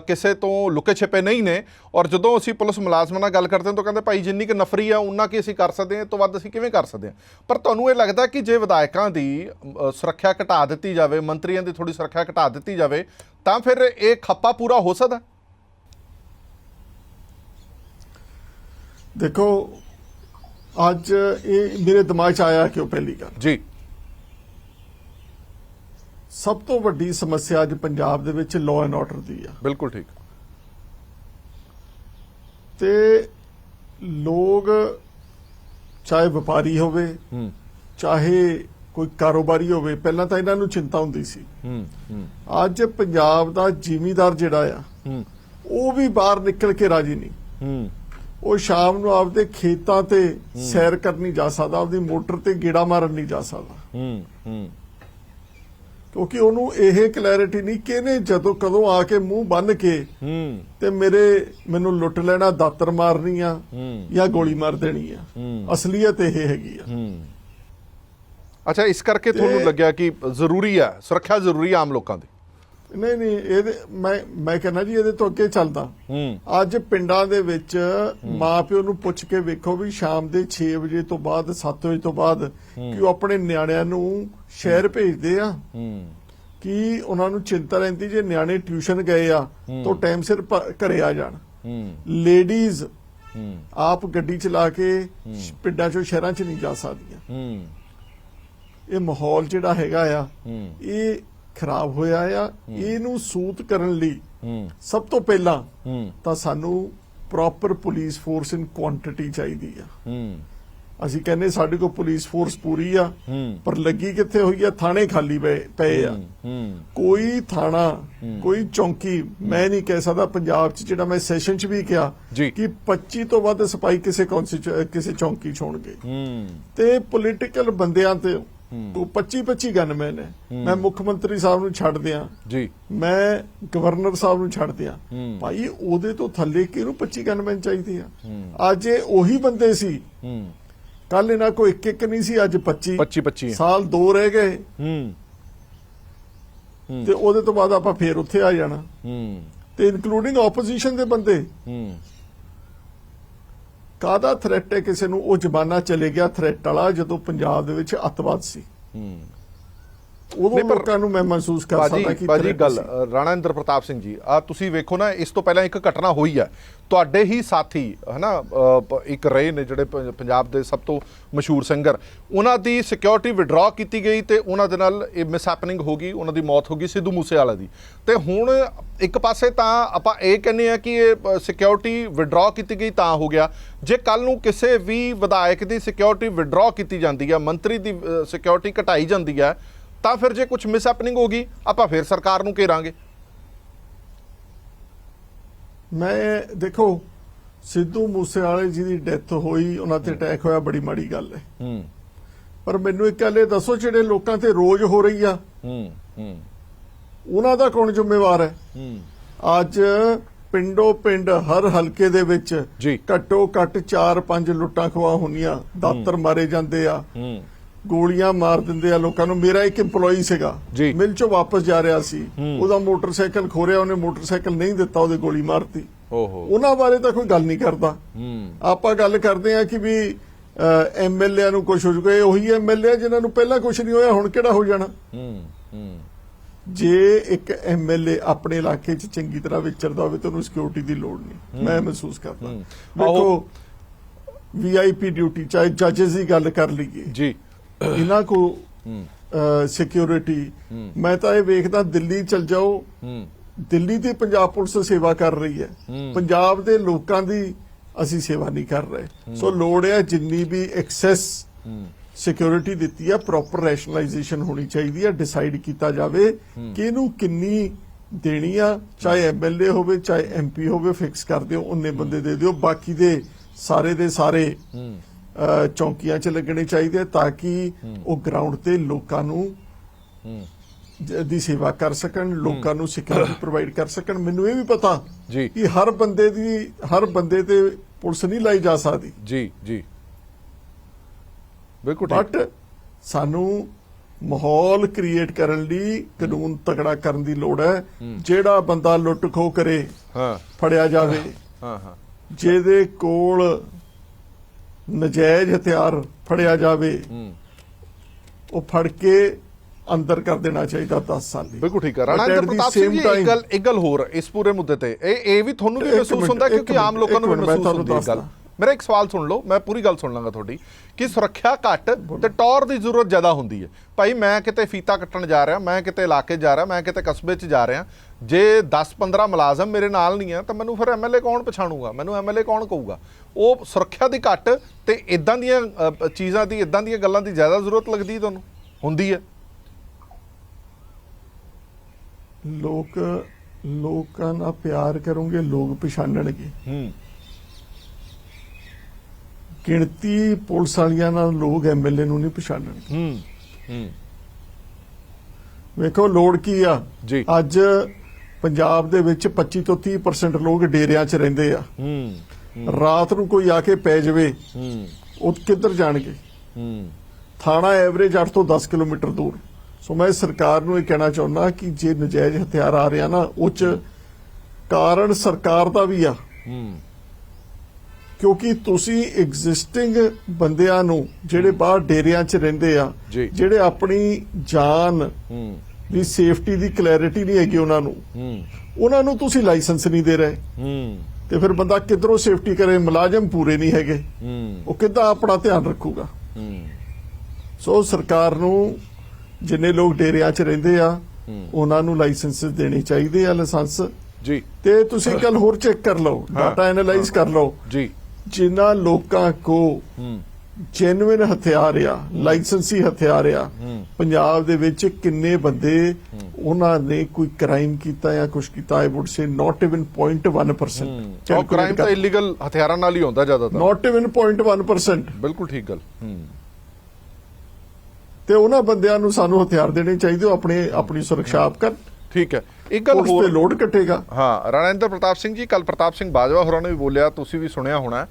ਕਿਸੇ ਤੋਂ ਲੁਕੇ ਛਿਪੇ ਨਹੀਂ ਨੇ। ਔਰ ਜਦੋਂ ਅਸੀਂ ਪੁਲਿਸ ਮੁਲਾਜ਼ਮਾਂ ਨਾਲ ਗੱਲ ਕਰਦੇ ਹਾਂ ਤਾਂ ਕਹਿੰਦੇ, ਭਾਈ, ਜਿੰਨੀ ਕਿ ਨਫਰੀ ਆ, ਉਨਾ ਕੀ ਅਸੀਂ ਕਰ ਸਕਦੇ ਹਾਂ। ਇਹ ਤੋਂ ਵੱਧ ਅਸੀਂ ਕਿਵੇਂ ਕਰ ਸਕਦੇ ਹਾਂ? ਪਰ ਤੁਹਾਨੂੰ ਇਹ ਲੱਗਦਾ ਕਿ ਜੇ ਵਿਧਾਇਕਾਂ ਦੀ ਸੁਰੱਖਿਆ ਘਟਾ ਦਿੱਤੀ ਜਾਵੇ, ਮੰਤਰੀਆਂ ਦੀ ਥੋੜੀ ਸੁਰੱਖਿਆ ਘਟਾ ਦਿੱਤੀ ਜਾਵੇ, ਤਾਂ ਫਿਰ ਇਹ ਖੱਪਾ ਪੂਰਾ ਹੋ ਸਕਦਾ? ਦੇਖੋ ਅੱਜ ਇਹ ਮੇਰੇ ਦਿਮਾਗ 'ਚ ਆਇਆ ਕਿਉਂ ਪਹਿਲੀ ਗੱਲ? ਜੀ। ਸਭ ਤੋਂ ਵੱਡੀ ਸਮੱਸਿਆ ਅੱਜ ਪੰਜਾਬ ਦੇ ਵਿੱਚ ਲਾਅ ਐਂਡ ਆਰਡਰ ਦੀ ਆ। ਬਿਲਕੁਲ ਠੀਕ। ਤੇ ਲੋਕ ਚਾਹੇ ਵਪਾਰੀ ਹੋਵੇ ਹੂੰ। ਚਾਹੇ ਕੋਈ ਕਾਰੋਬਾਰੀ ਹੋਵੇ ਪਹਿਲਾਂ ਤਾਂ ਇਹਨਾਂ ਨੂੰ ਚਿੰਤਾ ਹੁੰਦੀ ਸੀ। ਹੂੰ ਹੂੰ। ਅੱਜ ਪੰਜਾਬ ਦਾ ਜ਼ਿਮੀਦਾਰ ਜਿਹੜਾ ਆ ਹੂੰ। ਉਹ ਵੀ ਬਾਹਰ ਨਿਕਲ ਕੇ ਰਾਜੀ ਨਹੀਂ। ਹੂੰ। ਉਹ ਸ਼ਾਮ ਨੂੰ ਆਪਦੇ ਖੇਤਾਂ ਤੇ ਸੈਰ ਕਰਨੀ ਜਾ ਸਕਦਾ ਆਪਦੀ ਮੋਟਰ ਤੇ ਗੇੜਾ ਮਾਰਨ ਨਹੀਂ ਜਾ ਸਕਦਾ। ਹੂੰ ਹੂੰ। ਕਿਉਂਕਿ ਉਹਨੂੰ ਇਹ ਕਲੈਰਿਟੀ ਨਹੀਂ ਕਿ ਇਹਨੇ ਜਦੋਂ ਕਦੋਂ ਆ ਕੇ ਮੂੰਹ ਬੰਨ ਕੇ ਹੂੰ। ਤੇ ਮੇਰੇ ਮੈਨੂੰ ਲੁੱਟ ਲੈਣਾ ਦਾਤਰ ਮਾਰਨੀ ਆ ਜਾਂ ਗੋਲੀ ਮਾਰ ਦੇਣੀ ਆ। ਅਸਲੀਅਤ ਇਹ ਹੈਗੀ ਆ। ਹੂੰ। ਅੱਛਾ ਇਸ ਕਰਕੇ ਤੁਹਾਨੂੰ ਲੱਗਿਆ ਕਿ ਜ਼ਰੂਰੀ ਹੈ ਸੁਰੱਖਿਆ ਜ਼ਰੂਰੀ ਆਮ ਲੋਕਾਂ ਦੀ? ਨਹੀਂ ਨਹੀਂ ਇਹਦੇ ਮੈਂ ਮੈਂ ਕਹਿੰਦਾ ਜੀ ਇਹਦੇ ਤੋਂ ਅੱਗੇ ਚੱਲਦਾ। ਹੂੰ। ਅੱਜ ਪਿੰਡਾਂ ਦੇ ਵਿੱਚ ਮਾਪਿਓ ਨੂੰ ਪੁੱਛ ਕੇ ਵੇਖੋ ਵੀ ਸ਼ਾਮ ਦੇ 6 ਵਜੇ ਤੋਂ ਬਾਅਦ 7 ਵਜੇ ਤੋਂ ਬਾਅਦ ਕਿ ਉਹ ਆਪਣੇ ਨਿਆਣਿਆਂ ਨੂੰ ਸ਼ਹਿਰ ਭੇਜਦੇ ਆ। ਕਿ ਉਹਨਾਂ ਨੂੰ ਚਿੰਤਾ ਰਹਿੰਦੀ ਜੇ ਨਿਆਣੇ ਟਿਊਸ਼ਨ ਗਏ ਆ ਤਾਂ ਟਾਈਮ ਸਿਰ ਘਰੇ ਆ ਜਾਣ। ਲੇਡੀਜ਼ ਆਪ ਗੱਡੀ ਚਲਾ ਕੇ ਪਿੰਡਾਂ ਚੋਂ ਸ਼ਹਿਰਾਂ 'ਚ ਨਹੀਂ ਜਾ ਸਕਦੀਆਂ। ਇਹ ਮਾਹੌਲ ਜਿਹੜਾ ਹੈਗਾ ਆ ਇਹ ਖਰਾਬ ਹੋਇਆ ਆ ਇਹਨੂੰ ਸੂਤ ਕਰਨ ਲਈ ਸਭ ਤੋਂ ਪਹਿਲਾਂ ਤਾਂ ਸਾਨੂੰ proper police force in quantity ਚਾਹੀਦੀ ਆ। ਅਸੀਂ ਕਹਿੰਦੇ ਸਾਡੇ ਕੋਲ ਪੁਲਿਸ ਫੋਰਸ ਪੂਰੀ ਆ ਪਰ ਲੱਗੀ ਕਿੱਥੇ ਹੋਈ ਆ? ਥਾਣੇ ਖਾਲੀ ਪਏ ਪਏ ਆ। ਕੋਈ ਥਾਣਾ ਕੋਈ ਚੌਂਕੀ ਮੈਂ ਨਹੀਂ ਕਹਿ ਸਕਦਾ ਪੰਜਾਬ 'ਚ ਜਿਹੜਾ ਮੈਂ ਸੈਸ਼ਨ 'ਚ ਵੀ ਕਿਹਾ। ਕਿ 25 ਤੋਂ ਵੱਧ ਸਿਪਾਹੀ ਕਿਸੇ ਕੌਂਸੀ ਚੌਂਕੀ 'ਚ ਹੋਣਗੇ। ਤੇ ਪੋਲੀਟੀਕਲ ਬੰਦਿਆਂ ਤੇ ਉਹ 25 25 ਗਨਮੈਨ ਹੈ। ਮੈਂ ਮੁੱਖ ਮੰਤਰੀ ਸਾਹਿਬ ਨੂੰ ਛੱਡ ਦਿਆਂ ਜੀ। ਮੈਂ ਗਵਰਨਰ ਸਾਹਿਬ ਨੂੰ ਛੱਡ ਦਿਆਂ। ਭਾਈ ਉਹਦੇ ਤੋਂ ਥੱਲੇ ਕਿਹਨੂੰ 25 ਗਨਮੈਨ ਚਾਹੀਦੇ ਆ? ਅੱਜ ਇਹ ਉਹੀ ਬੰਦੇ ਸੀ। ਕੱਲ ਇਹਨਾਂ ਕੋ ਇੱਕ ਇੱਕ ਨਹੀਂ ਸੀ ਅੱਜ 25 25 25 ਸਾਲ ਦੋ ਰਹਿ ਗਏ। ਹੂੰ। ਤੇ ਉਹਦੇ ਤੋਂ ਬਾਅਦ ਆਪਾਂ ਫੇਰ ਉੱਥੇ ਆ ਜਾਣਾ। ਹੂੰ। ਤੇ ਇਨਕਲੂਡਿੰਗ ਆਪੋਜੀਸ਼ਨ ਦੇ ਬੰਦੇ। ਹੂੰ। ਕਾਦਾ ਥ੍ਰੈਟ ਹੈ? ਕਿਸੇ ਨੂੰ ਉਹ ਜ਼ਮਾਨਾ ਚਲੇ ਗਿਆ ਥ੍ਰੈਟ ਵਾਲਾ ਜਦੋਂ ਪੰਜਾਬ ਦੇ ਵਿੱਚ ਅੱਤਵਾਦ ਸੀ। ਹੂੰ। ਉਦੋਂ ਲੋਕਾਂ ਨੂੰ ਮੈਂ ਮਹਿਸੂਸ ਕਰ ਸਕਦਾ ਕਿ threat ਗੱਲ ਰਾਣਾ ਇੰਦਰ ਪ੍ਰਤਾਪ ਸਿੰਘ ਜੀ ਆ ਤੁਸੀਂ ਵੇਖੋ ਨਾ ਇਸ ਤੋਂ ਪਹਿਲਾਂ ਇੱਕ ਘਟਨਾ ਹੋਈ ਹੈ। ਤੁਹਾਡੇ ਹੀ ਸਾਥੀ ਹਨਾ ਇੱਕ ਰਹੇ ਨੇ ਜਿਹੜੇ ਪੰਜਾਬ ਦੇ ਸਭ ਤੋਂ ਮਸ਼ਹੂਰ ਸਿੰਗਰ। ਉਹਨਾਂ ਦੀ ਸਿਕਿਉਰਿਟੀ ਵਿਡਰਾ ਕੀਤੀ ਗਈ ਤੇ ਉਹਨਾਂ ਦੇ ਨਾਲ ਇਹ ਮਿਸਹੈਪਨਿੰਗ ਹੋ ਗਈ ਉਹਨਾਂ ਦੀ ਮੌਤ ਹੋ ਗਈ ਸਿੱਧੂ ਮੂਸੇਵਾਲਾ ਦੀ। ਤੇ ਹੁਣ ਇੱਕ ਪਾਸੇ ਤਾਂ ਆਪਾਂ ਇਹ ਕਹਿੰਦੇ ਆ ਕਿ ਇਹ ਸਿਕਿਉਰਿਟੀ ਵਿਡਰਾ ਕੀਤੀ ਗਈ ਤਾਂ ਹੋ ਗਿਆ। ਜੇ ਕੱਲ ਨੂੰ ਕਿਸੇ ਵੀ ਵਿਧਾਇਕ ਦੀ ਸਿਕਿਉਰਿਟੀ ਵਿਡਰਾ ਕੀਤੀ ਜਾਂਦੀ ਹੈ ਮੰਤਰੀ ਦੀ ਸਿਕਿਉਰਿਟੀ ਘਟਾਈ ਜਾਂਦੀ ਹੈ ਤਾਂ ਫਿਰ ਜੇ ਕੁਝ ਮਿਸਹੈਪਨਿੰਗ ਹੋ ਗਈ ਆਪਾਂ ਫਿਰ ਸਰਕਾਰ ਨੂੰ ਘੇਰਾਂਗੇ। ਮੈਂ ਦੇਖੋ ਸਿੱਧੂ ਮੂਸੇਵਾਲੇ ਜੀ ਦੀ ਡੈਥ ਹੋਈ ਉਹਨਾਂ ਤੇ ਅਟੈਕ ਹੋਇਆ ਬੜੀ ਮਾੜੀ ਗੱਲ ਹੈ। ਹੂੰ। ਪਰ ਮੈਨੂੰ ਇੱਕ ਗੱਲ ਇਹ ਦੱਸੋ ਜਿਹੜੇ ਲੋਕਾਂ ਤੇ ਰੋਜ਼ ਹੋ ਰਹੀ ਆ ਹੂੰ ਹੂੰ। ਉਹਨਾਂ ਦਾ ਕੌਣ ਜ਼ਿੰਮੇਵਾਰ ਹੈ? ਹੂੰ। ਅੱਜ ਪਿੰਡੋ ਪਿੰਡ ਹਰ ਹਲਕੇ ਦੇ ਵਿੱਚ। ਘੱਟੋ ਘੱਟ 4-5 ਲੁੱਟਾਂ ਖਵਾ ਹੁੰਦੀਆਂ ਦਾਤਰ ਮਾਰੇ ਜਾਂਦੇ ਆ। ਹੂੰ। ਗੋਲੀਆਂ ਮਾਰ ਦਿੰਦੇ ਆ ਲੋਕਾਂ ਨੂੰ। ਮੇਰਾ ਇੱਕ EMPLOYEE ਸੀਗਾ। ਮਿਲ ਚੋਂ ਵਾਪਸ ਜਾ ਰਿਹਾ ਸੀ। ਉਹਦਾ ਮੋਟਰਸਾਈਕਲ ਖੋਰਿਆ ਉਹਨੇ ਮੋਟਰਸਾਈਕਲ ਨਹੀਂ ਦਿੱਤਾ ਉਹਦੇ ਗੋਲੀ ਮਾਰਤੀ। ਓਹੋ। ਉਹਨਾਂ ਬਾਰੇ ਤਾਂ ਕੋਈ ਗੱਲ ਨਹੀਂ ਕਰਦਾ। ਆਪਾਂ ਗੱਲ ਕਰਦੇ ਆ ਕਿ ਵੀ ਐਮਐਲਏ ਨੂੰ ਕੁਝ ਹੋ ਜੂਗਾ ਇਹ ਉਹੀ ਐਮਐਲਏ ਜਿਨ੍ਹਾਂ ਨੂੰ ਪਹਿਲਾਂ ਕੁਝ ਨਹੀਂ ਹੋਇਆ ਹੁਣ ਕਿਹੜਾ ਹੋ ਜਾਣਾ? ਜੇ ਇੱਕ ਐਮਐਲਏ ਆਪਣੇ ਇਲਾਕੇ 'ਚ ਚੰਗੀ ਤਰ੍ਹਾਂ ਵਿਚਰਦਾ ਹੋਵੇ ਤਾਂ ਉਹਨੂੰ ਸਿਕਿਉਰਿਟੀ ਦੀ ਲੋੜ ਨਹੀਂ। ਮੈਂ ਮਹਿਸੂਸ ਕਰਦਾ। ਵੇਖੋ ਵੀਆਈਪੀ ਡਿਊਟੀ ਚਾਹੇ ਜੱਜਸ ਦੀ ਗੱਲ ਕਰ ਲਈਏ। ਜੀ। ਇਹਨਾਂ ਕੋ ਸਿਕਿਉਰਿਟੀ ਮੈਂ ਤਾਂ ਇਹ ਵੇਖਦਾ ਦਿੱਲੀ ਚਲ ਜਾਓ। ਦਿੱਲੀ ਦੀ ਪੰਜਾਬ ਪੁਲਿਸ ਸੇਵਾ ਕਰ ਰਹੀ ਹੈ। ਪੰਜਾਬ ਦੇ ਲੋਕਾਂ ਦੀ ਅਸੀਂ ਸੇਵਾ ਨਹੀਂ ਕਰ ਰਹੇ। ਸੋ ਲੋੜ ਹੈ ਜਿੰਨੀ ਵੀ ਐਕਸੈਸ ਸਿਕਿਉਰਿਟੀ ਦਿੱਤੀ ਹੈ ਪ੍ਰੋਪਰ ਰੈਸ਼ਨਲਾਈਜੇਸ਼ਨ ਹੋਣੀ ਚਾਹੀਦੀ ਹੈ ਡਿਸਾਈਡ ਕੀਤਾ ਜਾਵੇ ਕਿ ਇਹਨੂੰ ਕਿੰਨੀ ਦੇਣੀ ਆ ਚਾਹੇ ਐਮਐਲਏ ਹੋਵੇ ਚਾਹੇ ਐਮਪੀ ਹੋਵੇ ਫਿਕਸ ਕਰ ਦਿਓ ਉਹਨੇ ਬੰਦੇ ਦੇ ਦਿਓ। ਬਾਕੀ ਦੇ ਸਾਰੇ ਦੇ ਸਾਰੇ ਚੌਂਕੀਆਂ 'ਚ ਲੱਗਣੇ ਚਾਹੀਦੇ ਤਾਂ ਕਿ ਉਹ ਗਰਾਊਂਡ ਤੇ ਲੋਕਾਂ ਨੂੰ ਦੀ ਸੇਵਾ ਕਰ ਸਕਣ ਲੋਕਾਂ ਨੂੰ ਸਿਕਿਉਰਿਟੀ ਪ੍ਰੋਵਾਈਡ ਕਰ ਸਕਣ। ਮੈਨੂੰ ਇਹ ਵੀ ਪਤਾ ਜੀ। ਕਿ ਹਰ ਬੰਦੇ ਦੀ ਹਰ ਬੰਦੇ ਤੇ ਪੁਲਿਸ ਨਹੀਂ ਲਾਈ ਜਾ ਸਕਦੀ। ਜੀ ਜੀ। ਬਿਲਕੁਲ ਠੀਕ। ਬਟ ਸਾਨੂੰ ਮਾਹੌਲ ਕ੍ਰੀਏਟ ਕਰਨ ਲਈ ਕਾਨੂੰਨ ਤਕੜਾ ਕਰਨ ਦੀ ਲੋੜ ਹੈ। ਜਿਹੜਾ ਬੰਦਾ ਲੁੱਟ ਖੋ ਕਰੇ ਹਾਂ। ਫੜਿਆ ਜਾਵੇ ਹਾਂ ਹਾਂ। ਜਿਹਦੇ ਕੋਲ ਨਜਾਇਜ਼ ਹਥਿਆਰ ਫੜਿਆ ਜਾਵੇ ਉਹ ਫੜ ਕੇ ਅੰਦਰ ਕਰ ਦੇਣਾ ਚਾਹੀਦਾ 10 ਸਾਲ ਲਈ। ਬਿਲਕੁਲ ਠੀਕ ਹੈ ਰਾਣਾ the ਪ੍ਰਤਾਪ ਸਿੰਘ ਜੀ ਇੱਕ ਗੱਲ ਇੱਕ ਗੱਲ ਹੋਰ ਇਸ ਪੂਰੇ ਮੁੱਦੇ ਤੇ। ਇਹ ਇਹ ਵੀ ਤੁਹਾਨੂੰ ਵੀ ਮਹਿਸੂਸ ਹੁੰਦਾ ਕਿਉਂਕਿ ਆਮ ਲੋਕਾਂ ਨੂੰ ਵੀ ਮਹਿਸੂਸ ਹੁੰਦੀ ਹੈ ਗੱਲ। ਮੇਰਾ ਇੱਕ ਸਵਾਲ ਸੁਣ ਲਓ ਮੈਂ ਪੂਰੀ ਗੱਲ ਸੁਣ ਲਾਂਗਾ ਤੁਹਾਡੀ ਕਿ ਸੁਰੱਖਿਆ ਘੱਟ ਤੇ ਟੌਰ ਦੀ ਜ਼ਰੂਰਤ ਜ਼ਿਆਦਾ ਹੁੰਦੀ ਹੈ। ਭਾਈ ਮੈਂ ਕਿਤੇ ਫੀਤਾ ਕੱਟਣ ਜਾ ਰਿਹਾ ਮੈਂ ਕਿਤੇ ਇਲਾਕੇ ਜਾ ਰਿਹਾ ਮੈਂ ਕਿਤੇ ਕਸਬੇ 'ਚ ਜਾ ਰਿਹਾ ਜੇ 10-15 ਮੁਲਾਜ਼ਮ ਮੇਰੇ ਨਾਲ ਨਹੀਂ ਆ ਤਾਂ ਮੈਨੂੰ ਫਿਰ ਐਮਐਲਏ ਕੌਣ ਪਛਾਣੂਗਾ? ਮੈਨੂੰ ਐਮਐਲਏ ਕੌਣ ਕਹੂਗਾ? ਉਹ ਸੁਰੱਖਿਆ ਦੀ ਘੱਟ ਤੇ ਇਦਾਂ ਦੀਆਂ ਚੀਜ਼ਾਂ ਦੀ ਇਦਾਂ ਦੀਆਂ ਗੱਲਾਂ ਦੀ ਜ਼ਿਆਦਾ ਜ਼ਰੂਰਤ ਲੱਗਦੀ ਤੁਹਾਨੂੰ? ਹੁੰਦੀ ਹੈ। ਲੋਕ ਲੋਕਾਂ ਨਾਲ ਪਿਆਰ ਕਰੋਗੇ ਲੋਕ ਪਛਾਣਨਗੇ। ਹੂੰ। ਗਿਣਤੀ ਪੁਲਿਸ ਵਾਲੀਆਂ ਨਾਲ ਲੋਕ ਐਮਐਲਏ ਨੂੰ ਨਹੀਂ ਪਛਾਣਨਗੇ। ਹੂੰ ਹੂੰ। ਵੇਖੋ ਲੋੜ ਕੀ ਆ? ਜੀ। ਅੱਜ ਪੰਜਾਬ ਦੇ ਵਿੱਚ 25 ਤੋਂ 30% ਲੋਕ ਡੇਰਿਆਂ 'ਚ ਰਹਿੰਦੇ ਆ। ਹੂੰ ਰਾਤ ਨੂੰ ਕੋਈ ਆ ਕੇ ਪੈ ਜਾਵੇ ਹੂੰ। ਉਹ ਕਿੱਧਰ ਜਾਣਗੇ? ਹੂੰ। ਥਾਣਾ ਐਵਰੇਜ 8 ਤੋਂ 10 ਕਿਲੋਮੀਟਰ ਦੂਰ। ਸੋ ਮੈਂ ਸਰਕਾਰ ਨੂੰ ਇਹ ਕਹਿਣਾ ਚਾਹੁੰਦਾ ਕਿ ਜੇ ਨਜਾਇਜ਼ ਹਥਿਆਰ ਆ ਰਿਹਾ ਨਾ ਉਹ 'ਚ ਕਾਰਨ ਸਰਕਾਰ ਦਾ ਵੀ ਆ। ਹੂੰ। ਕਿਉਂਕਿ ਤੁਸੀਂ ਐਗਜ਼ਿਸਟਿੰਗ ਬੰਦਿਆਂ ਨੂੰ ਜਿਹੜੇ ਬਾਹਰ ਡੇਰਿਆਂ 'ਚ ਰਹਿੰਦੇ ਆ। ਜਿਹੜੇ ਆਪਣੀ ਜਾਨ ਦੀ ਸੇਫਟੀ ਦੀ ਕਲੈਰਿਟੀ ਨਹੀਂ ਹੈਗੀ ਉਹਨਾਂ ਨੂੰ। ਉਹਨਾਂ ਨੂੰ ਤੁਸੀਂ ਲਾਇਸੈਂਸ ਨਹੀਂ ਦੇ ਰਹੇ। ਤੇ ਫਿਰ ਬੰਦਾ ਕਿੱਧਰੋਂ ਸੇਫਟੀ ਕਰੇ? ਮੁਲਾਜ਼ਮ ਪੂਰੇ ਨਹੀਂ ਹੈਗੇ। ਉਹ ਕਿੱਦਾਂ ਆਪਣਾ ਧਿਆਨ ਰੱਖੂਗਾ? ਸੋ ਸਰਕਾਰ ਨੂੰ ਜਿੰਨੇ ਲੋਕ ਡੇਰਿਆਂ 'ਚ ਰਹਿੰਦੇ ਆ ਉਹਨਾਂ ਨੂੰ ਲਾਇਸੈਂਸ ਦੇਣੇ ਚਾਹੀਦੇ ਆ ਲਾਇਸੈਂਸ ਜੀ। ਤੇ ਤੁਸੀਂ ਕੱਲ ਹੋਰ ਚੈੱਕ ਕਰ ਲਓ ਡਾਟਾ ਐਨਾਲਾਈਜ਼ ਕਰ ਲਓ। ਜੀ। ਜਿਨ੍ਹਾਂ ਲੋਕਾਂ ਕੋ ਜੈਨੂਇਨ ਹਥਿਆਰ ਆ ਲਾਇਸੈਂਸੀ ਹਥਿਆਰ ਆ ਪੰਜਾਬ ਦੇ ਵਿੱਚ ਕਿੰਨੇ ਬੰਦੇ ਉਹਨਾਂ ਨੇ ਕੋਈ ਕ੍ਰਾਈਮ ਕੀਤਾ ਜਾਂ ਕੁਝ ਕੀਤਾ I would say not even 0.1% ਉਹ ਕ੍ਰਾਈਮ ਤਾਂ ਇਲੀਗਲ ਹਥਿਆਰਾਂ ਨਾਲ ਹੀ ਹੁੰਦਾ ਜ਼ਿਆਦਾਤਰ। ਨਾਟ ਇਵਨ 0.1% ਬਿਲਕੁਲ ਠੀਕ ਗੱਲ। ਤੇ ਉਹਨਾਂ ਬੰਦਿਆਂ ਨੂੰ ਸਾਨੂੰ ਹਥਿਆਰ ਦੇਣੇ ਚਾਹੀਦੇ ਉਹ ਆਪਣੇ ਆਪਣੀ ਸੁਰੱਖਿਆ ਆਪ ਕਰਨ। ਠੀਕ ਹੈ। ਇੱਕ ਗੱਲ ਉਸ ਤੇ ਹੋਰ ਲੋਡ ਕੱਟੇਗਾ। ਹਾਂ ਰਾਣੇਂਦਰ ਪ੍ਰਤਾਪ ਸਿੰਘ ਜੀ ਕੱਲ ਪ੍ਰਤਾਪ ਸਿੰਘ ਬਾਜਵਾ ਹੋਰਾਂ ਨੇ ਵੀ ਬੋਲਿਆ ਤੁਸੀਂ ਵੀ ਸੁਣਿਆ ਹੋਣਾ।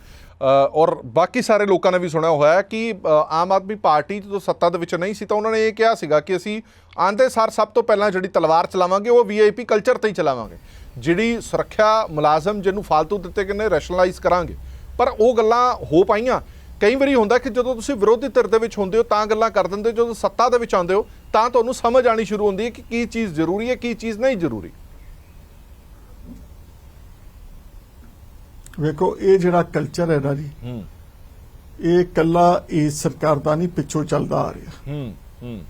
ਔਰ ਬਾਕੀ ਸਾਰੇ ਲੋਕਾਂ ਨੇ ਵੀ ਸੁਣਿਆ ਹੋਇਆ ਕਿ ਆਮ ਆਦਮੀ ਪਾਰਟੀ ਜਦੋਂ ਸੱਤਾ ਦੇ ਵਿੱਚ ਨਹੀਂ ਸੀ ਤਾਂ ਉਹਨਾਂ ਨੇ ਇਹ ਕਿਹਾ ਸੀਗਾ ਕਿ ਅਸੀਂ ਆਂਦੇ ਸਾਰ ਸਭ ਤੋਂ ਪਹਿਲਾਂ ਜਿਹੜੀ ਤਲਵਾਰ ਚਲਾਵਾਂਗੇ ਉਹ ਵੀਆਈਪੀ ਕਲਚਰ ਤੇ ਹੀ ਚਲਾਵਾਂਗੇ। ਜਿਹੜੀ ਸੁਰੱਖਿਆ ਮੁਲਾਜ਼ਮ ਜਿਹਨੂੰ ਫालतू ਦਿੱਤੇ ਗਏ ਨੇ ਰੈਸ਼ਨਲਾਈਜ਼ ਕਰਾਂਗੇ। ਪਰ ਉਹ ਗੱਲਾਂ ਹੋ ਪਾਈਆਂ। ਕਈ ਵਾਰੀ ਹੁੰਦਾ ਕਿ ਜਦੋਂ ਤੁਸੀਂ ਵਿਰੋਧੀ ਧਿਰ ਦੇ ਵਿੱਚ ਹੁੰਦੇ ਹੋ ਤਾਂ ਗੱਲਾਂ ਕਰ ਦਿੰਦੇ ਹੋ, ਜਦੋਂ ਸੱਤਾ ਦੇ ਵਿੱਚ ਆਉਂਦੇ ਹੋ ਤਾਂ ਤੁਹਾਨੂੰ ਸਮਝ ਆਣੀ ਸ਼ੁਰੂ ਹੁੰਦੀ ਹੈ ਕਿ ਕੀ ਚੀਜ਼ ਜ਼ਰੂਰੀ ਹੈ ਕੀ ਚੀਜ਼ ਨਹੀਂ ਜ਼ਰੂਰੀ। ਵੇਖੋ ਇਹ ਜਿਹੜਾ ਕਲਚਰ ਹੈ ਨਾ ਜੀ ਹੂੰ। ਇਹ ਕੱਲਾ ਇਸ ਸਰਕਾਰ ਦਾ ਨਹੀਂ ਪਿੱਛੋਂ ਚੱਲਦਾ ਆ ਰਿਹਾ। ਹੂੰ ਹੂੰ।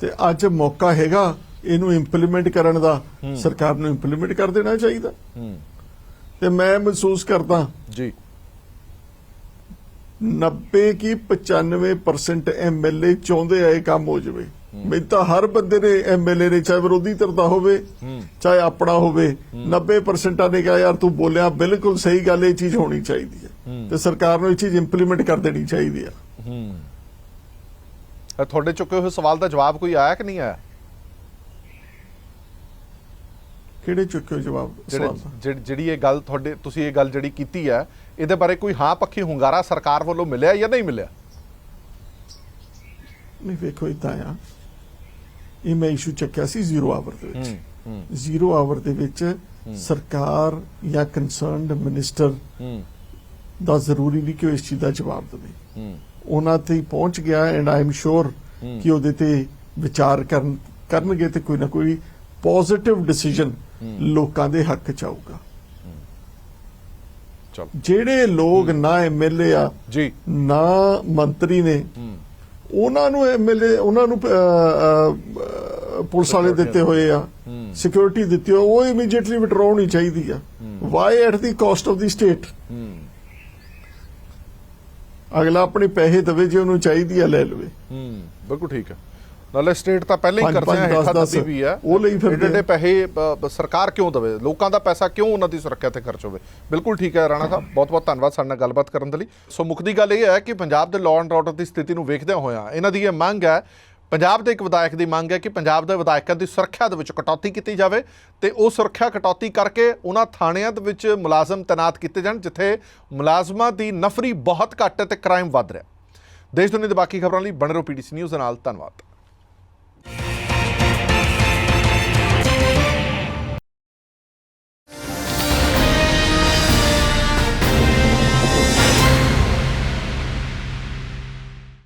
ਤੇ ਅੱਜ ਮੌਕਾ ਹੈਗਾ ਇਹਨੂੰ ਇੰਪਲੀਮੈਂਟ ਕਰਨ ਦਾ ਸਰਕਾਰ ਨੂੰ ਇੰਪਲੀਮੈਂਟ ਕਰ ਦੇਣਾ ਚਾਹੀਦਾ। ਹੂੰ। ਤੇ ਮੈਂ ਮਹਿਸੂਸ ਕਰਦਾ ਜੀ। 90 ਕੀ 95% ਐਮਐਲਏ ਚਾਹੁੰਦੇ ਆ ਇਹ ਕੰਮ ਹੋ ਜਾਵੇ। ਮੈਨੂੰ ਤਾਂ ਹਰ ਬੰਦੇ ਨੇ ਐਮਐਲਏ ਨੇ, ਚਾਹੇ ਵਿਰੋਧੀ ਧਿਰ ਦਾ ਹੋਵੇ, ਚਾਹੇ ਆਪਣਾ ਹੋਵੇ 90% ਨੇ ਕਿਹਾ, ਯਾਰ ਤੂੰ ਬੋਲਿਆ, ਬਿਲਕੁਲ ਸਹੀ ਗੱਲ, ਇਹ ਚੀਜ਼ ਹੋਣੀ ਚਾਹੀਦੀ ਹੈ। ਤੇ ਸਰਕਾਰ ਨੂੰ ਇਹ ਚੀਜ਼ ਇੰਪਲੀਮੈਂਟ ਕਰ ਦੇਣੀ ਚਾਹੀਦੀ ਹੈ। ਤੁਹਾਡੇ ਚੁੱਕੇ ਹੋਏ ਸਵਾਲ ਦਾ ਜਵਾਬ ਕੋਈ ਆਇਆ ਕਿ ਨਹੀਂ ਆਇਆ? ਕਿਹੜੇ ਚੁੱਕਿਓ ਜਵਾਬ ਜਿਹੜੇ ਸਵਾਲ ਦਾ? ਜਿਹੜੀ- ਜਿਹੜੀ ਇਹ ਗੱਲ ਤੁਹਾਡੇ ਤੁਸੀਂ ਇਹ ਗੱਲ ਜਿਹੜੀ ਕੀਤੀ ਹੈ ਇਹਦੇ ਬਾਰੇ ਕੋਈ ਹਾਂ ਪੱਖੀ ਹੁੰਗਾਰਾ ਸਰਕਾਰ ਵੱਲੋਂ ਮਿਲਿਆ ਜਾਂ ਨਹੀਂ ਮਿਲਿਆ? ਨਹੀਂ ਵੇਖੋ ਇਦਾਂ ਆ। ਇਹ ਮੈਂ ਇਸ਼ੂ ਚੱਕਿਆ ਸੀ ਜ਼ੀਰੋ ਆਵਰ ਦੇ ਵਿੱਚ। ਹੂੰ ਜ਼ੀਰੋ ਆਵਰ ਦੇ ਵਿੱਚ ਸਰਕਾਰ ਜਾਂ ਕੰਸਰਨਡ ਮਿਨਿਸਟਰ ਹੂੰ। ਦਾ ਜ਼ਰੂਰੀ ਨਹੀਂ ਕਿ ਉਹ ਇਸ ਚੀਜ਼ ਦਾ ਜਵਾਬ ਦੇਵੇ? ਹੂੰ। ਉਹਨਾਂ ਤੇ ਹੀ ਪਹੁੰਚ ਗਿਆ ਐਂਡ ਆਈ ਐਮ ਸ਼ੋਰ ਕਿ ਉਹਦੇ ਤੇ ਵਿਚਾਰ ਕਰਨ ਕਰਨਗੇ ਤੇ ਕੋਈ ਨਾ ਕੋਈ ਪੋਜ਼ਿਟਿਵ ਡਿਸੀਜਨ ਲੋਕਾਂ ਦੇ ਹੱਕ ਚ ਆਊਗਾ। ਚਲੋ। ਜਿਹੜੇ ਲੋਕ ਨਾ ਐਮਐਲਏ ਆ ਜੀ। ਨਾ ਮੰਤਰੀ ਨੇ ਉਹਨਾਂ ਨੂੰ ਐਮਐਲਏ ਉਹਨਾਂ ਨੂੰ ਪੁਲਿਸ ਵਾਲੇ ਦਿੱਤੇ ਹੋਏ ਆ। ਸਿਕਿਉਰਿਟੀ ਦਿੱਤੀ ਹੋਈ ਉਹ ਇਮੀਡੀਏਟਲੀ ਵਿਡਰਾਅ ਹੋਣੀ ਚਾਹੀਦੀ ਆ। Why at the cost of the state ਅਗਲਾ ਆਪਣੇ ਪੈਸੇ ਦਵੇ ਜੇ ਉਹਨੂੰ ਚਾਹੀਦੀ ਆ ਲੈ ਲਵੇ। ਬਿਲਕੁਲ ਠੀਕ ਹੈ ਨਾਲੇ ਸਟੇਟ ਤਾਂ ਪਹਿਲਾਂ ਹੀ ਕਰਜ਼ਿਆਂ ਪੰਜ, ਹੇਠਾਂ ਦਸ- ਵੀ ਹੈ। ਉਹ ਲਈ ਏਡੇ ਆ। ਪੈਸੇ ਸਰਕਾਰ ਕਿਉਂ ਦਵੇ? ਲੋਕਾਂ ਦਾ ਪੈਸਾ ਕਿਉਂ ਉਹਨਾਂ ਦੀ ਸੁਰੱਖਿਆ ਤੇ ਖਰਚ ਹੋਵੇ? ਬਿਲਕੁਲ ਠੀਕ ਹੈ ਰਾਣਾ ਸਾਹਿਬ ਬਹੁਤ ਬਹੁਤ ਧੰਨਵਾਦ ਸਾਡੇ ਨਾਲ ਗੱਲਬਾਤ ਕਰਨ ਦੇ ਲਈ। ਸੋ ਮੁੱਖ ਦੀ ਗੱਲ ਇਹ ਹੈ ਕਿ ਪੰਜਾਬ ਦੇ ਲਾਅ ਐਂਡ ਆਰਡਰ ਦੀ ਸਥਿਤੀ ਨੂੰ ਵੇਖਦਿਆਂ ਹੋਇਆਂ ਇਹਨਾਂ ਦੀ ਇਹ ਮੰਗ ਹੈ ਪੰਜਾਬ ਦੇ ਇੱਕ ਵਿਧਾਇਕ ਦੀ ਮੰਗ ਹੈ ਕਿ ਪੰਜਾਬ ਦੇ ਵਿਧਾਇਕਾਂ ਦੀ ਸੁਰੱਖਿਆ ਦੇ ਵਿੱਚ ਕਟੌਤੀ ਕੀਤੀ ਜਾਵੇ ਤੇ ਉਹ ਸੁਰੱਖਿਆ ਕਟੌਤੀ ਕਰਕੇ ਉਹਨਾਂ ਥਾਣਿਆਂ ਦੇ ਵਿੱਚ ਮੁਲਾਜ਼ਮ ਤੈਨਾਤ ਕੀਤੇ ਜਾਣ ਜਿੱਥੇ ਮੁਲਾਜ਼ਮਾਂ ਦੀ ਨਫਰੀ ਬਹੁਤ ਘੱਟ ਹੈ ਤੇ ਕ੍ਰਾਈਮ ਵੱਧ ਰਿਹਾ ਦੇਸ਼ ਦੁਨੀਆ ਦੇ ਬਾਕੀ ਖਬਰਾਂ ਲਈ ਬਣੇ ਰਹੋ ਪੀਡੀਸੀ ਨਿਊਜ਼ ਨਾਲ। ਧੰਨਵਾਦ।